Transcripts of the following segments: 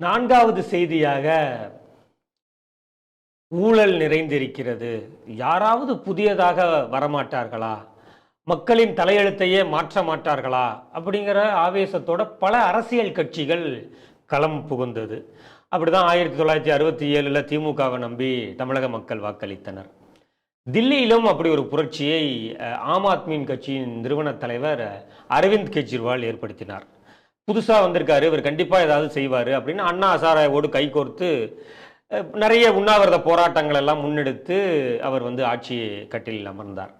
நான்காவது செய்தியாக ஊழல் நிறைந்திருக்கிறது. யாராவது புதியதாக வரமாட்டார்களா? மக்களின் தலையெழுத்தையே மாற்ற மாட்டார்களா? அப்படிங்கிற ஆவேசத்தோட பல அரசியல் கட்சிகள் களம் புகுந்தது. அப்படிதான் ஆயிரத்தி தொள்ளாயிரத்தி அறுபத்தி ஏழுல திமுகவை நம்பி தமிழக மக்கள் வாக்களித்தனர். தில்லியிலும் அப்படி ஒரு புரட்சியை ஆம் ஆத்மியின் கட்சியின் நிறுவன தலைவர் அரவிந்த் கெஜ்ரிவால் ஏற்படுத்தினார். புதுசாக வந்திருக்காரு இவர் கண்டிப்பாக ஏதாவது செய்வார் அப்படின்னு அண்ணா அசாராயோடு கைகோர்த்து நிறைய உண்ணாவிரத போராட்டங்கள் எல்லாம் முன்னெடுத்து அவர் வந்து ஆட்சி கட்டிலில் அமர்ந்தார்.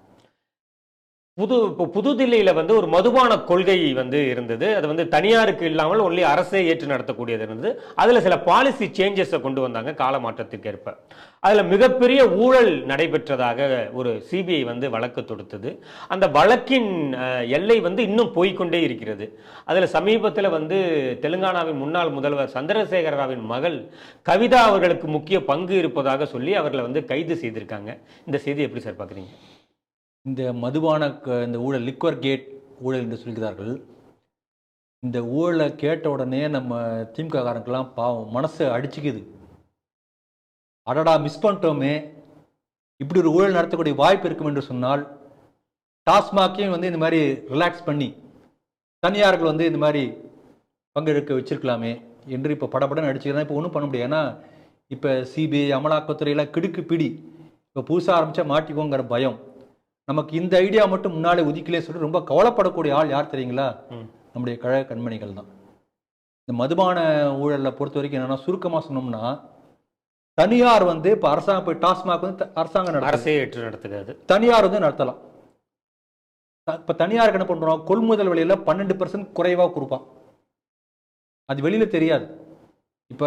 புது இப்போ புதுதில்லியில் வந்து ஒரு மதுபான கொள்கை வந்து இருந்தது. அது வந்து தனியாருக்கு இல்லாமல் ஒன்லி அரசே ஏற்று நடத்தக்கூடியது இருந்தது. அதில் சில பாலிசி சேஞ்சஸை கொண்டு வந்தாங்க கால மாற்றத்துக்கு ஏற்ப அதில் மிகப்பெரிய ஊழல் நடைபெற்றதாக ஒரு சிபிஐ வந்து வழக்கு தொடுத்தது. அந்த வழக்கின் எல்லை வந்து இன்னும் போய்க்கொண்டே இருக்கிறது. அதில் சமீபத்தில் வந்து தெலுங்கானாவின் முன்னாள் முதல்வர் சந்திரசேகர ராவின் மகள் கவிதா அவர்களுக்கு முக்கிய பங்கு இருப்பதாக சொல்லி அவர்களை வந்து கைது செய்திருக்காங்க. இந்த செய்தி எப்படி சார் பார்க்குறீங்க இந்த மதுபான க- இந்த ஊழல் லிக்வர் கேட் ஊழல் என்று சொல்கிறார்கள். இந்த ஊழலை கேட்ட உடனே நம்ம திமுககாரங்கெல்லாம் பாவம் மனசு அடிச்சுக்குது. அடடா மிஸ் பண்ணிட்டோமே. இப்படி ஒரு ஊழல் நடத்தக்கூடிய வாய்ப்பு இருக்கும் என்று சொன்னால் டாஸ்மாக்கையும் வந்து இந்த மாதிரி ரிலாக்ஸ் பண்ணி தனியார்கள் வந்து இந்த மாதிரி பங்கெடுக்க வச்சிருக்கலாமே என்று இப்போ படப்படம் நடிச்சுக்கிறதா இப்போ ஒன்றும் பண்ண முடியாது. ஏன்னா இப்போ சிபிஐ அமலாக்கத்துறையில் கிடுக்கு பிடி இப்போ புதுசாக ஆரம்பித்தா மாட்டிக்கோங்கிற பயம். நமக்கு இந்த ஐடியா மட்டும் முன்னாலே உதிக்கலே சொல்லி ரொம்ப கவலைப்படக்கூடிய ஆள் யார் தெரியுங்களா. நம்முடைய கழக கண்மணிகள் தான். இந்த மதுபான ஊழலை பொறுத்த வரைக்கும் என்னன்னா சுருக்கமாக சொன்னோம்னா தனியார் வந்து இப்போ அரசாங்கம் போய் டாஸ்மாக் வந்து அரசாங்கம் அரசே ஏற்று நடத்துகிறது தனியார் வந்து நடத்தலாம். இப்ப தனியாருக்கு என்ன பண்றோம்? கொள்முதல் விலையில பன்னெண்டு பர்சன்ட் குறைவா கொடுப்பான். அது வெளியில தெரியாது. இப்ப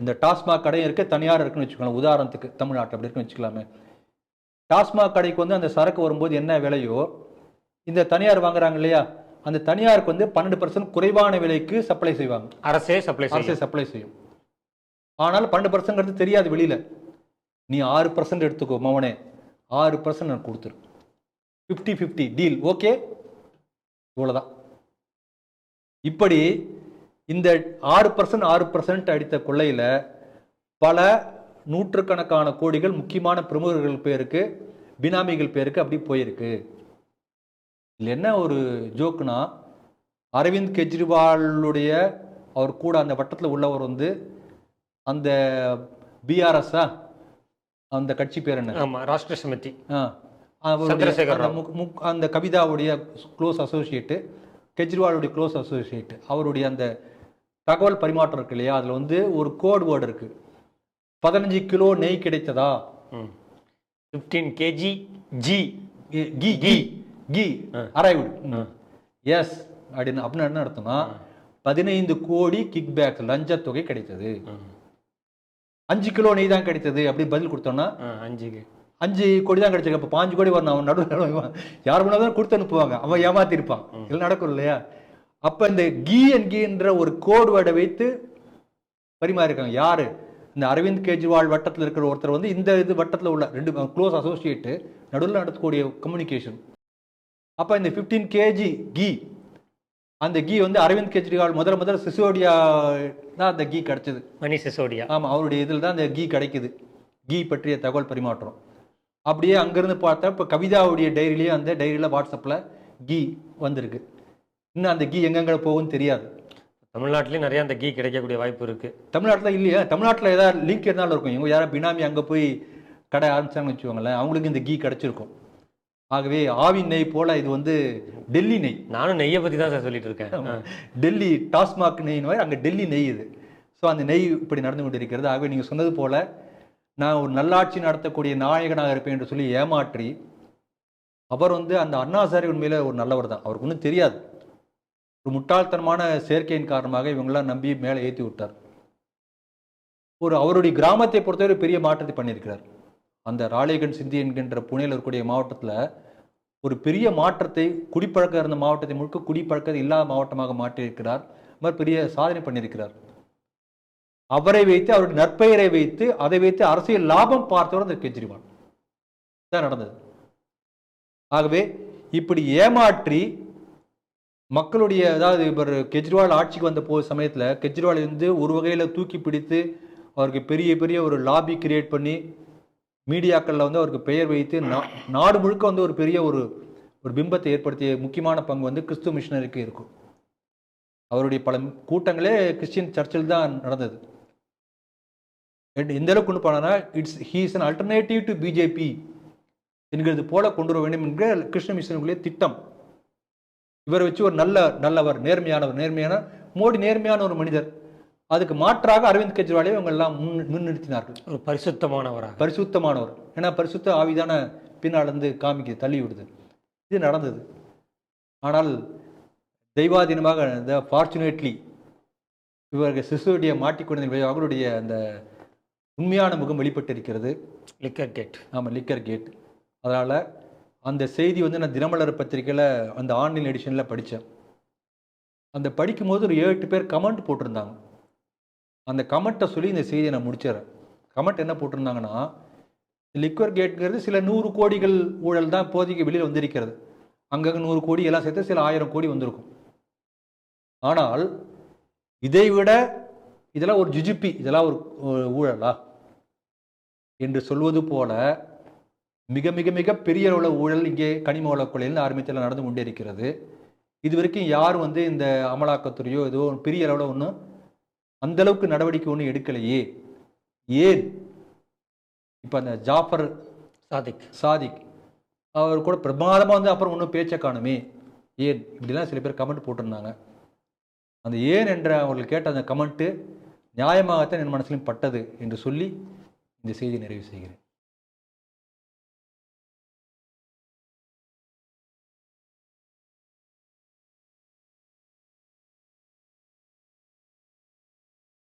இந்த டாஸ்மாக் கடையும் இருக்கு தனியார் இருக்குன்னு வச்சுக்கலாம் உதாரணத்துக்கு தமிழ்நாட்டில் அப்படி இருக்குன்னு வச்சுக்கலாமே. டாஸ்மாக் கடைக்கு வந்து அந்த சரக்கு வரும்போது என்ன விலையோ இந்த தனியார் வாங்குறாங்க இல்லையா அந்த தனியாருக்கு வந்து பன்னெண்டு பர்சன்ட் குறைவான விலைக்கு சப்ளை செய்வாங்க. அரசே சப்ளை அரசே சப்ளை செய்யும். ஆனால் பன்னெண்டு பர்சன்ட்ங்கிறது தெரியாது வெளியில. நீ ஆறு பர்சன்ட் எடுத்துக்கோ மவனே ஆறு பர்சன்ட் நான் கொடுத்துரு. ஃபிஃப்டி ஃபிஃப்டி டீல் ஓகே இவ்வளோதான் இப்படி இந்த ஆறு பர்சன்ட் ஆறு பர்சன்ட் அடித்த கொள்ளையில பல நூற்றுக்கணக்கான கோடிகள் முக்கியமான பிரமுகர்கள் பேருக்கு பினாமிகள் பேருக்கு அப்படி போயிருக்கு. இதில் என்ன ஒரு ஜோக்குனா அரவிந்த் கெஜ்ரிவாலுடைய அவர் கூட அந்த வட்டத்தில் உள்ளவர் வந்து அந்த பிஆர்எஸ்ஸா அந்த கட்சி பேர் என்ன ஆமா ராஷ்டிர சமிதி. ஆ, அந்த கவிதாவுடைய க்ளோஸ் அசோசியேட்டு கெஜ்ரிவாலுடைய க்ளோஸ் அசோசியேட் அவருடைய அந்த தகவல் பரிமாற்றம் இருக்கு இல்லையா? அதில் வந்து ஒரு கோட் வேர்டு இருக்கு. பதினஞ்சு கிலோ நெய் கிடைத்ததா? ஃபிஃப்டீன் கேஜி ஜி கி- கி கி. அரைவ்டு எஸ் அப்படின்னு அப்படின்னு என்ன அர்த்தம்னா பதினைந்து கோடி கிக் பேக் லஞ்ச தொகை கிடைத்தது அஞ்சு கிலோ நெய் தான் கிடைத்தது. அப்படி பதில் கொடுத்தோம்னா அஞ்சுக்கு அஞ்சு கோடி தான் கிடைச்சிருக்கு. அப்போ பாஞ்சு கோடி வரணும் அவன் நடுவில் யார் முன்னாடி தான் கொடுத்து அனுப்புவாங்க. அவன் ஏமாத்திருப்பான். இல்லை நடக்கும் இல்லையா? அப்போ இந்த கீ என்கின்ற ஒரு கோடு வேர்டை வைத்து பரிமாறிருக்காங்க யாரு? இந்த அரவிந்த் கெஜ்ரிவால் வட்டத்தில் இருக்கிற ஒருத்தர் வந்து இந்த இது வட்டத்தில் உள்ள ரெண்டு க்ளோஸ் அசோசியேட்டு நடுவில் நடத்தக்கூடிய கம்யூனிகேஷன் அப்போ இந்த ஃபிஃப்டீன் கேஜி கீ அந்த கீ வந்து அரவிந்த் கெஜ்ரிவால் முதல்ல முதல்ல சிசோடியா தான் அந்த கீ கிடைச்சது. மணி சிசோடியா. ஆமாம் அவருடைய இதில் தான் அந்த கீ கிடைக்குது. கீ பற்றிய தகவல் பரிமாற்றம். அப்படியே அங்கேருந்து பார்த்தா இப்போ கவிதாவுடைய டைரியிலையும் அந்த டைரியில் வாட்ஸ்அப்பில் கீ வந்திருக்கு. இன்னும் அந்த கீ எங்கெங்க போகும்னு தெரியாது. தமிழ்நாட்டிலேயும் நிறைய அந்த கீ கிடைக்கக்கூடிய வாய்ப்பு இருக்கு. தமிழ்நாட்டில் இல்லையா? தமிழ்நாட்டில் ஏதாவது லிங்க் இருந்தாலும் இருக்கும். இவங்க யாராவது பினாமி அங்கே போய் கடை ஆரம்பிச்சாங்கன்னு வச்சுக்கோங்களேன் அவங்களுக்கு இந்த கீ கிடைச்சிருக்கும். ஆகவே ஆவின் நெய் போல இது வந்து டெல்லி நெய். நானும் நெய்யை பத்தி தான் சார் சொல்லிட்டு இருக்கேன். டெல்லி டாஸ்மாக் நெய் மாதிரி அங்கே டெல்லி நெய் இது. ஸோ அந்த நெய் இப்படி நடந்து கொண்டிருக்கிறது. ஆகவே நீங்கள் சொன்னது போல நான் ஒரு நல்லாட்சி நடத்தக்கூடிய நாயகனாக இருப்பேன் என்று சொல்லி ஏமாற்றி அவர் வந்து அந்த அண்ணாசாரி உண்மையில ஒரு நல்லவர் தான். அவருக்கு ஒன்றும் தெரியாது. ஒரு முட்டாள்தனமான சேர்க்கையின் காரணமாக இவங்கெல்லாம் நம்பி மேலே ஏற்றி விட்டார். ஒரு அவருடைய கிராமத்தை பொறுத்தவரை பெரிய மாற்றத்தை பண்ணியிருக்கிறார். அந்த ராலேகன் சிந்தி என்கின்ற புனேல இருக்கக்கூடிய மாவட்டத்தில் ஒரு பெரிய மாற்றத்தை குடிப்பழக்கம் இருந்த மாவட்டத்தை முழுக்க குடிப்பழக்கம் இல்லாத மாவட்டமாக மாற்றியிருக்கிறார். மாதிரி பெரிய சாதனை பண்ணியிருக்கிறார். அவரை வைத்து அவருடைய நற்பெயரை வைத்து அதை வைத்து அரசியல் லாபம் பார்த்தவர் அந்த கெஜ்ரிவால். தான் நடந்தது. ஆகவே இப்படி ஏமாற்றி மக்களுடைய அதாவது இவர் கெஜ்ரிவால் ஆட்சிக்கு வந்த போ சமயத்தில் கெஜ்ரிவால் இருந்து ஒரு வகையில் தூக்கி பிடித்து அவருக்கு பெரிய பெரிய ஒரு லாபி கிரியேட் பண்ணி மீடியாக்களில் வந்து அவருக்கு பெயர் வைத்து நா- நாடு முழுக்க வந்து ஒரு பெரிய ஒரு ஒரு பிம்பத்தை ஏற்படுத்திய முக்கியமான பங்கு வந்து கிறிஸ்துவ மிஷினருக்கு இருக்கும். அவருடைய பல கூட்டங்களே கிறிஸ்டியன் சர்ச்சில் தான் நடந்தது. எந்த- அளவுக்கு கொண்டு போனான்னா it's he's an alternative to BJP என்கிறது போல கொண்டு வர வேண்டும் என்கிற கிருஷ்ண மிஷனுடைய திட்டம். இவரை வச்சு ஒரு நல்ல நல்லவர் நேர்மையானவர் நேர்மையான மோடி நேர்மையான ஒரு மனிதர். அதுக்கு மாற்றாக அரவிந்த் கெஜ்ரிவாலை இவங்க எல்லாம் முன் முன்னிறுத்தினார்கள். ஒரு பரிசுத்தமானவராக பரிசுத்தமானவர். ஏன்னா பரிசுத்த ஆவிதான பின்னால் இருந்து காமிக்க தள்ளி விடுது. இது நடந்தது. ஆனால் தெய்வாதீனமாக இந்த ஃபார்ச்சுனேட்லி இவர்கள் சிசுவடியை மாட்டிக்கொண்டதின் விளைவாக அவருடைய அந்த உண்மையான முகம் வெளிப்பட்டிருக்கிறது. லிக்கர் கேட் ஆமாம் லிக்கர் கேட் அதனால் அந்த செய்தி வந்து நான் தினமலர் பத்திரிக்கையில் அந்த ஆன்லைன் எடிஷனில் படித்தேன் அந்த படிக்கும்போது ஒரு ஏழு எட்டு பேர் கமெண்ட் போட்டிருந்தாங்க. அந்த கமெண்ட்டை சொல்லி இந்த செய்தியை நான் முடிச்சிடறேன். கமெண்ட் என்ன போட்டிருந்தாங்கன்னா லிக்வர் கேட்ங்கிறது சில நூறு கோடிகள் ஊழல் தான் இப்போதைக்கு வெளியில் வந்திருக்கிறது. அங்கங்கே நூறு கோடி எல்லாம் சேர்த்து சில ஆயிரம் கோடி வந்திருக்கும். ஆனால் இதை விட இதெல்லாம் ஒரு ஜுஜிப்பி இதெல்லாம் ஒரு ஒரு ஊழலா? என்று சொல்வது போல மிக மிக மிக பெரிய அளவுல ஊழல் இங்கே கனிம வள கொள்ளையில் ஆரம்பத்தில் நடந்து கொண்டே இருக்கிறது. இது வரைக்கும் யாரும் வந்து இந்த அமலாக்கத்துறையோ ஏதோ பெரிய அளவில் ஒன்றும் அந்த அளவுக்கு நடவடிக்கை ஒன்றும் எடுக்கலையே. ஏன்? இப்போ அந்த ஜாஃபர் சாதிக். சாதிக் அவர் கூட பிரமாதமாக வந்து அப்புறம் ஒன்றும் பேச்சை காணுமே. ஏன்? இப்படிலாம் சில பேர் கமெண்ட் போட்டிருந்தாங்க. அந்த ஏன் என்ற அவர்கள் கேட்ட அந்த கமெண்ட்டு நியாயமாகத்தான் என் மனசிலும் பட்டது என்று சொல்லி இந்த செய்தி நிறைவு செய்கிறேன்.